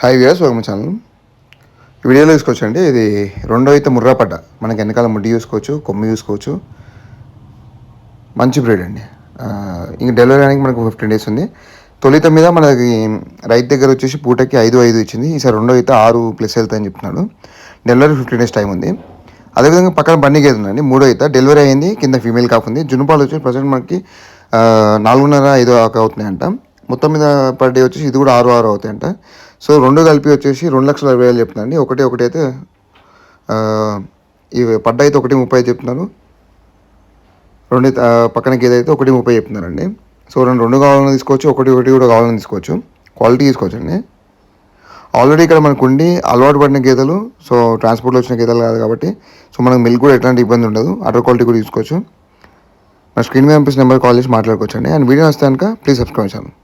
Hi views welcome channel ఈ వీడియోలో చూసుకోవచ్చండి ఇది రెండో అయితే ముర్రాపడ్డ. మనకి వెనకాల ముడ్డి చూసుకోవచ్చు కొమ్మి చూసుకోవచ్చు మంచి బ్రీడ్ అండి. ఇంక డెలివరీ అనేది మనకు ఫిఫ్టీన్ డేస్ ఉంది. తొలిత మీద మనకి రైతు దగ్గర వచ్చేసి పూటకి ఐదు ఐదు ఇచ్చింది. ఈసారి రెండో అయితే ఆరు ప్లస్ వెళ్తాయని చెప్తున్నాడు. డెలివరీ ఫిఫ్టీన్ డేస్ టైం ఉంది. అదేవిధంగా పక్కన బండి గేదె ఉందండి. మూడో అయితే డెలివరీ అయింది కింద ఫీమేల్ కాఫ్ ఉంది జునుపాలు వచ్చి ప్రజెంట్ మనకి నాలుగున్నర ఐదు అవుతున్నాయంట. మొత్తం మీద పర్ డే వచ్చేసి ఇది కూడా ఆరు ఆరు అవుతాయంట. సో రెండు కలిపి వచ్చేసి రెండు లక్షల అరవై వేలు చెప్తున్నాను ఒకటి ఒకటి అయితే ఇవి పడ్డ అయితే ఒకటి ముప్పై చెప్తున్నారు. రెండు పక్కన గేదె అయితే ఒకటి ముప్పై చెప్తున్నారండి సో రెండు రెండు కావాలని తీసుకోవచ్చు ఒకటి ఒకటి కూడా కావాలని తీసుకోవచ్చు. క్వాలిటీ తీసుకోవచ్చండి ఆల్రెడీ ఇక్కడ మనకు ఉండి అలవాటు పడిన గేదెలు సో ట్రాన్స్పోర్ట్లో వచ్చిన గేదెలు కాదు కాబట్టి సో మనకు మిల్క్ కూడా ఎట్లాంటి ఇబ్బంది ఉండదు. అటర్ క్వాలిటీ కూడా తీసుకోవచ్చు. నా స్క్రీన్ మీద పంపిస్తున్న నెంబర్ కాల్ చేసి మాట్లాడుకోవచ్చు అండి. అండ్ వీడియో వస్తే కనుక ప్లీజ్ సబ్స్క్రైబ్ ఛానల్